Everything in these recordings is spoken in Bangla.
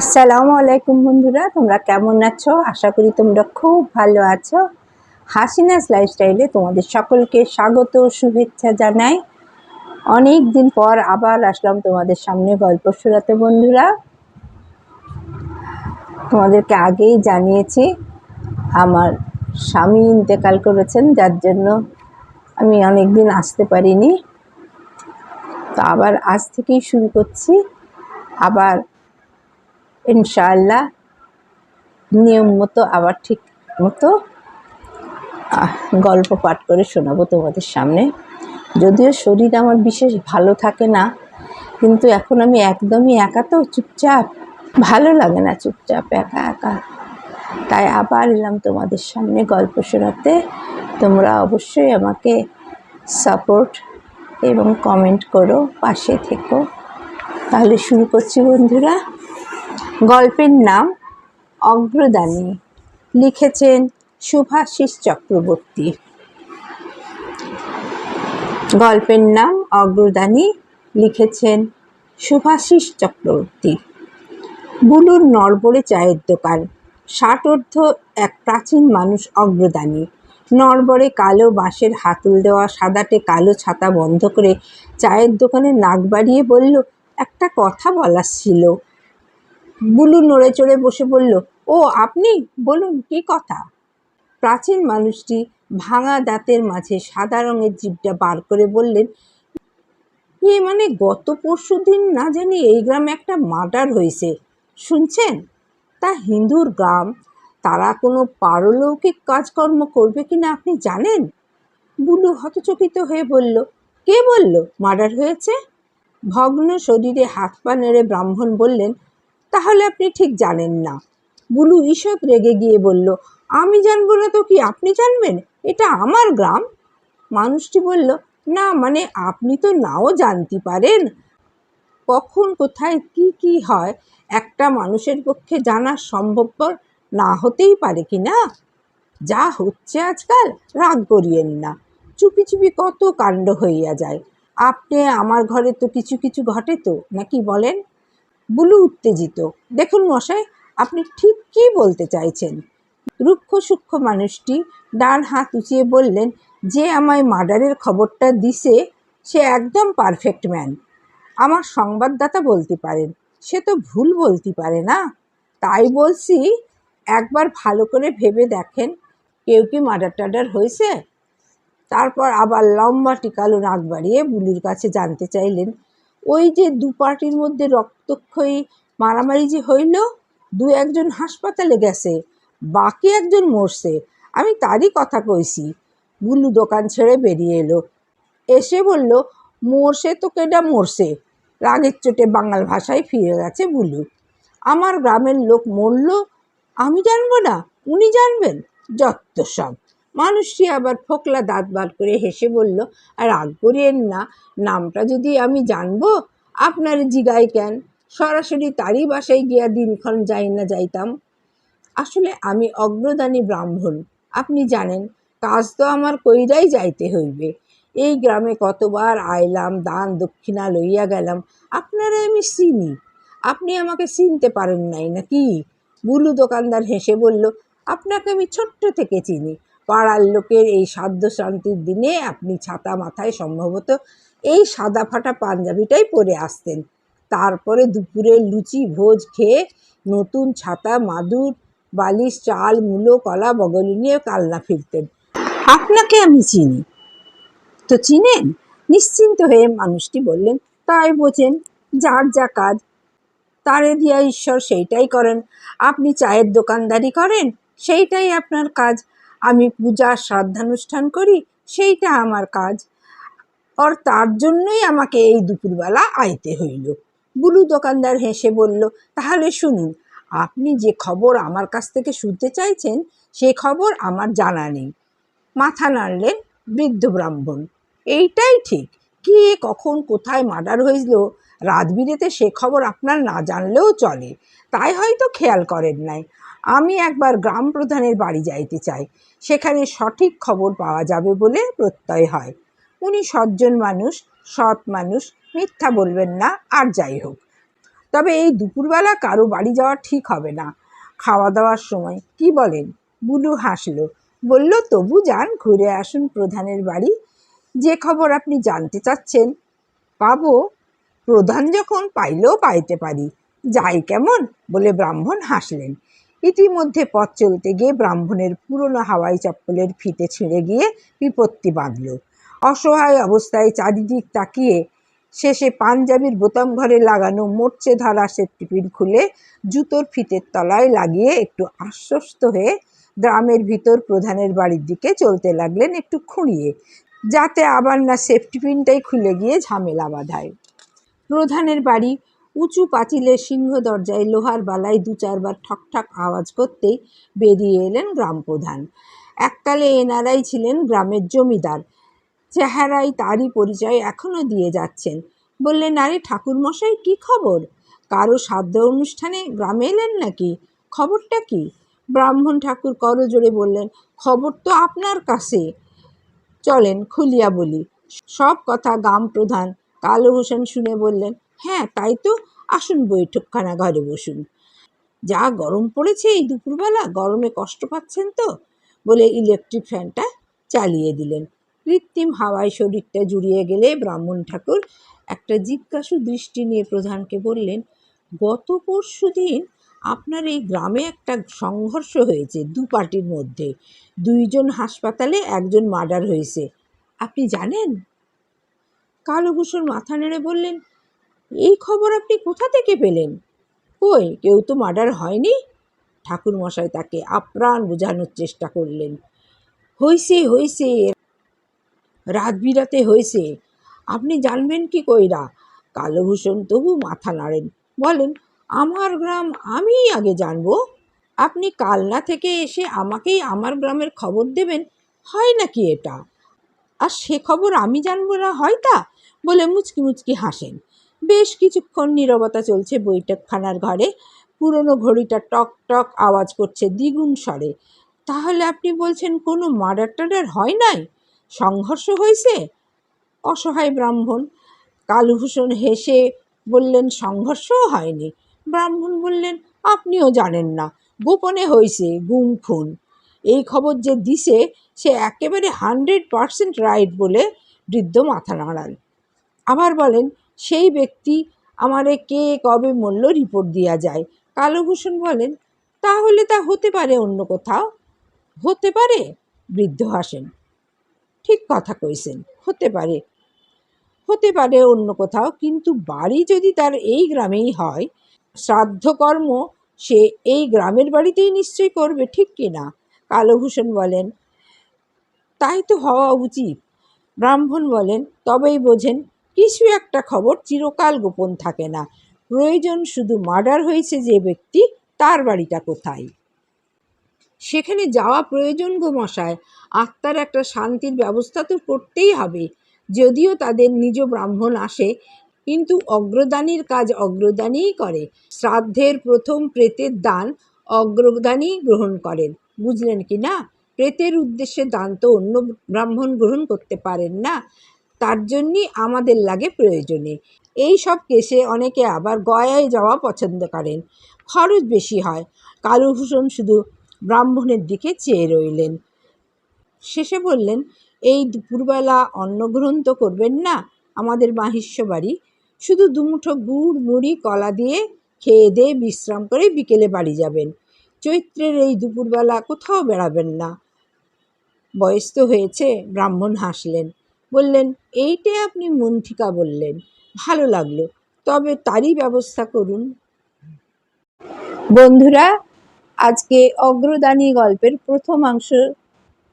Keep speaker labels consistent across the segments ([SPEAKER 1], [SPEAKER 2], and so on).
[SPEAKER 1] আসসালামু আলাইকুম বন্ধুরা, তোমরা কেমন আছো? আশা করি তোমরা খুব ভালো আছো। হাসিনাস লাইফস্টাইলে তোমাদের সকলকে স্বাগত শুভেচ্ছা জানাই। অনেক দিন পর আবার আসলাম তোমাদের সামনে গল্প শোনাতে বন্ধুরা। তোমাদেরকে আগেই জানিয়েছি, আমার স্বামী ইন্তেকাল করেছেন, যার জন্য আমি অনেক দিন আসতে পারিনি। তো আবার আজ থেকেই শুরু করছি। আবার ইনশাআল্লাহ, নিয়ম মতো আবার ঠিক মতো গল্প পাঠ করে শোনাবো তোমাদের সামনে। যদিও শরীর আমার বিশেষ ভালো থাকে না, কিন্তু এখন আমি একদমই একা তো চুপচাপ, ভালো লাগে না চুপচাপ একা একা। তাই আবার এলাম তোমাদের সামনে গল্প শোনাতে। তোমরা অবশ্যই আমাকে সাপোর্ট এবং কমেন্ট করো, পাশে থেকো। তাহলে শুরু করছি বন্ধুরা। গল্পের নাম অগ্রদানী। লিখেছেন শুভাশিস চক্রবর্তী। গল্পের নাম অগ্রদানী লিখেছেন শুভাশিস চক্রবর্তী। বুলুর নড়বড়ে চায়ের দোকান। ষাটোর্ধ এক প্রাচীন মানুষ অগ্রদানী। নড়বড়ে কালো বাঁশের হাতুল দেওয়া সাদাটে কালো ছাতা বন্ধ করে চায়ের দোকানে নাক বাড়িয়ে বলল, একটা কথা বলার ছিল। বুলু নড়ে চড়ে বসে বলল, ও, আপনি? বলুন, কি কথা? প্রাচীন মানুষটি ভাঙা দাঁতের মাঝে সাদা রঙের জিভটা বার করে বললেন, এ মানে গত পরশু দিন না জানি এই গ্রামে একটা মার্ডার হয়েছে, শুনছেন? তা হিন্দুর গ্রাম, তারা কোনো পারলৌকিক কাজকর্ম করবে কিনা আপনি জানেন? বুলু হতচকিত হয়ে বলল, কে বলল মার্ডার হয়েছে? ভগ্ন শরীরে হাত পা নেড়ে ব্রাহ্মণ বললেন তাহলে আপনি ঠিক জানেন না। বুলু ঈষৎ রেগে গিয়ে বলল, আমি জানব না তো কি আপনি জানবেন? এটা আমার গ্রাম? মানুষটি বলল, না মানে আপনি তো নাও জানতে পারেন। কখন, কোথায়, কি কি হয়, একটা মানুষের পক্ষে জানা সম্ভবপর না হতেই পারে কি না? যা হচ্ছে আজকাল, রাগ করিয়েন না। চুপি চুপি কত কাণ্ড হইয়া যায়। আপনি, আমার ঘরে তো কিছু কিছু ঘটে তো, নাকি বলেন? বুলু উত্তেজিত। দেখুন মশাই, আপনি ঠিক কী বলতে চাইছেন? রুক্ষ সূক্ষ্ম মানুষটি ডান হাত উঁচিয়ে বললেন, যে আমায় মার্ডারের খবরটা দিছে, সে একদম পারফেক্ট ম্যান। আমার সংবাদদাতা বলতে পারেন, সে তো ভুল বলতে পারে না। তাই বলছি, একবার ভালো করে ভেবে দেখেন, কেউ কি মার্ডার টার্ডার হয়েছে? তারপর আবার লম্বা টিকালো নাক বাড়িয়ে বুলুর কাছে জানতে চাইলেন ওই যে দু পার্টির মধ্যে রক্তক্ষয়ী মারামারি যে হইল, দু একজন হাসপাতালে গেছে, বাকি একজন মরছে। আমি তারই কথা কইছি। বুলু দোকান ছেড়ে বেরিয়ে এলো। এসে বলল, মরছে তো কেডা মরছে? রাগের চোটে বাঙাল ভাষায় ফিরে গেছে বুলু আমার গ্রামের লোক মরল, আমি জানব না, উনি জানবেন, যত্ত সব। মানুষটি আবার ফোকলা দাঁত বার করে হেসে বলল, আর রাগ করিয়েন না, নামটা যদি আমি জানব, আপনার জিগাই কেন? সরাসরি তারই বাসায় গিয়া দিনক্ষণ যাই না যাইতাম। আসলে আমি অগ্রদানী ব্রাহ্মণ, আপনি জানেন, কাজ তো আমার কইরাই যাইতে হইবে। এই গ্রামে কতবার আইলাম, দান দক্ষিণা লইয়া গেলাম, আপনারা আমি চিনি। আপনি আমাকে চিনতে পারেন নাই নাকি? বুলু দোকানদার হেসে বলল, আপনাকে আমি ছোট্ট থেকে চিনি পাড়ার লোকের এই সাধ্য শান্তির দিনে আপনি ছাতা মাথায় সম্ভবত এই সাদা ফাটা পাঞ্জাবিটাই পরে আসতেন। তারপরে দুপুরে লুচি, ভোজ খেয়ে নতুন ছাতা, মাদুর, বালিশ, চাল, মূলো, কলা, বগলি নিয়ে কালনা ফিরতেন। আপনাকে আমি চিনি। তো চিনেন? নিশ্চিন্ত হয়ে মানুষটি বললেন, তাই বোঝেন, যার যা কাজ, তারে দিয়া ঈশ্বর সেইটাই করেন। আপনি চায়ের দোকানদারি করেন, সেইটাই আপনার কাজ। আমি পূজা, শ্রাদ্ধানুষ্ঠান করি, সেইটা আমার কাজ। আর তার জন্যই আমাকে এই দুপুরবেলা আইতে হইল। বুলু দোকানদার হেসে বলল, তাহলে শুনুন, আপনি যে খবর আমার কাছ থেকে শুনতে চাইছেন, সে খবর আমার জানা নেই। মাথা নাড়লেন বৃদ্ধ ব্রাহ্মণ। এইটাই ঠিক। কে, কখন, কোথায় মার্ডার হয়েছিল রাত বিরেতে সে খবর আপনার না জানলেও চলে। তাই হয়তো খেয়াল করেন নাই। আমি একবার গ্রাম প্রধানের বাড়ি যাইতে চাই। সেখানে সঠিক খবর পাওয়া যাবে বলে প্রত্যয় হয়। উনি সজ্জন মানুষ, সৎ মানুষ, মিথ্যা বলবেন না, আর যাই হোক। তবে এই দুপুরবেলা কারও বাড়ি যাওয়া ঠিক হবে না। খাওয়া দাওয়ার সময় কি বলেন? বুলু হাসল। বলল, তবু যান, ঘুরে আসুন প্রধানের বাড়ি। যে খবর আপনি জানতে চাচ্ছেন, পাবো। প্রধান যখন পাইলেও পাইতে পারি। যাই কেমন? বলে ব্রাহ্মণ হাসলেন। ইতিমধ্যে পথ চলতে গিয়ে ব্রাহ্মণের পুরনো হাওয়াই চপ্পলের ফিতে ছিঁড়ে গিয়ে বিপত্তি বাঁধল। অসহায় অবস্থায় চারিদিক তাকিয়ে শেষে পাঞ্জাবির বোতাম ঘরে লাগানো মোর্চে ধরা সেফটিপিন খুলে জুতোর ফিতের তলায় লাগিয়ে একটু আশ্বস্ত হয়ে গ্রামের ভিতর প্রধানের বাড়ির দিকে চলতে লাগলেন একটু খুঁড়িয়ে, যাতে আবার না সেফটি পিনটাই খুলে গিয়ে ঝামেলা বাঁধায়। প্রধানের বাড়ি উঁচু পাঁচিলের সিংহ দরজায় লোহার বালায় দু চারবার ঠকঠক আওয়াজ করতেই বেরিয়ে এলেন গ্রাম প্রধান। এককালে এনারাই ছিলেন গ্রামের জমিদার। চেহারায় তারই পরিচয় এখনও দিয়ে যাচ্ছেন। বললেন, আরে ঠাকুরমশাই, কি খবর? কারও শ্রাদ্ধ অনুষ্ঠানে গ্রামে এলেন নাকি? খবরটা কি? ব্রাহ্মণ ঠাকুর করজোড়ে বললেন, খবর তো আপনার কাছে। চলেন খুলিয়া বলি। সব কথা গ্রাম প্রধান কালো হোসেন শুনে বললেন হ্যাঁ তাই তো। আসুন বৈঠকখানা ঘরে বসুন। যা গরম পড়েছে এই দুপুরবেলা, গরমে কষ্ট পাচ্ছেন তো? বলে ইলেকট্রিক ফ্যানটা চালিয়ে দিলেন। কৃত্রিম হাওয়ায় শরীরটা জুড়িয়ে গেলে ব্রাহ্মণ ঠাকুর একটা জিজ্ঞাসু দৃষ্টি নিয়ে প্রধানকে বললেন, গত পরশু দিন আপনার এই গ্রামে একটা সংঘর্ষ হয়েছে দু পার্টির মধ্যে। দুইজন হাসপাতালে একজন মার্ডার হয়েছে। আপনি জানেন? কালভূষণ মাথা নেড়ে বললেন এই খবর আপনি কোথা থেকে পেলেন? কই, কেউ তো মার্ডার হয়নি? ঠাকুরমশাই তাকে আপ্রাণ বোঝানোর চেষ্টা করলেন। হইছে হইছে রাত বিরাতে হয়েছে আপনি জানবেন কি কইরা? কালভূষণ তবু মাথা নাড়েন। বলেন, আমার গ্রাম আমিই আগে জানব? আপনি কালনা থেকে এসে আমাকেই আমার গ্রামের খবর দেবেন? হয় নাকি এটা? আর সে খবর আমি জানব না, হয় তা? বলে মুচকি মুচকি হাসেন। বেশ কিছুক্ষণ নীরবতা চলছে বৈঠকখানার ঘরে। পুরনো ঘড়িটা টক টক আওয়াজ করছে দ্বিগুণ স্বরে। তাহলে আপনি বলছেন কোনো মার্ডার টার্ডার হয় নাই? সংঘর্ষ হয়েছে? অসহায় ব্রাহ্মণ। কালুভূষণ হেসে বললেন, সংঘর্ষও হয়নি। ব্রাহ্মণ বললেন, আপনিও জানেন না। গোপনে হয়েছে গুম, খুন। এই খবর যে দিছে, সে একেবারে হান্ড্রেড পারসেন্ট রাইট বলে বৃদ্ধ মাথা নাড়ান। আবার বলেন সেই ব্যক্তি আমারে কে কবে মূল্য রিপোর্ট দেওয়া যায়? কালভূষণ বলেন, তাহলে তা হতে পারে অন্য কোথাও? হতে পারে, বৃদ্ধ হাসেন। ঠিক কথা কইছেন, হতে পারে। হতে পারে অন্য কোথাও, কিন্তু বাড়ি যদি তার এই গ্রামেই হয় শ্রাদ্ধকর্ম সে এই গ্রামের বাড়িতেই নিশ্চয় করবে, ঠিক কি না? কালভূষণ বলেন, তাই তো হওয়া উচিত। ব্রাহ্মণ বলেন, তবেই বোঝেন কিছু একটা খবর চিরকাল গোপন থাকে না। প্রয়োজন শুধু মার্ডার হয়েছে যে ব্যক্তি, তার বাড়িটা কোথায়? সেখানে যাওয়া প্রয়োজন গো মশায়। আত্মার একটা শান্তির ব্যবস্থা তো করতেই হবে। যদিও তাদের নিজ ব্রাহ্মণ আসে, কিন্তু অগ্রদানির কাজ অগ্রদানীই করে। শ্রাদ্ধের প্রথম প্রেতের দান অগ্রদানী গ্রহণ করেন। বুঝলেন কি না? প্রেতের উদ্দেশ্যে দান তো অন্য ব্রাহ্মণ গ্রহণ করতে পারেন না। তার জন্যই আমাদের লাগে প্রয়োজনে এই সব কেসে অনেকে আবার গয়ায় যাওয়া পছন্দ করেন। খরচ বেশি হয়। কালুভূষণ শুধু ব্রাহ্মণের দিকে চেয়ে রইলেন। শেষে বললেন, এই দুপুরবেলা অন্নগ্রহণ তো করবেন না আমাদের মাহিষ্য বাড়ি শুধু দুমুঠো গুড়, মুড়ি, কলা দিয়ে খেয়ে দিয়ে বিশ্রাম করে বিকেলে বাড়ি যাবেন। চৈত্রের এই দুপুরবেলা কোথাও বেড়াবেন না। বয়স তো হয়েছে ব্রাহ্মণ হাসলেন। বললেন এইটাই আপনি মন্থিকা বললেন। ভালো লাগল। তবে তারই ব্যবস্থা করুন। বন্ধুরা, আজকে অগ্রদানী গল্পের প্রথম অংশ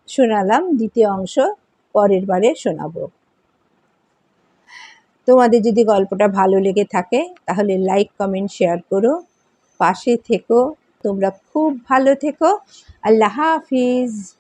[SPEAKER 1] শোনালাম, দ্বিতীয় অংশ পরের বারে শোনাবো। তোমাদের যদি গল্পটা ভালো লেগে থাকে, তাহলে লাইক, কমেন্ট, শেয়ার করো। পাশে থেকো। তোমরা খুব ভালো থেকো। আল্লাহ হাফিজ।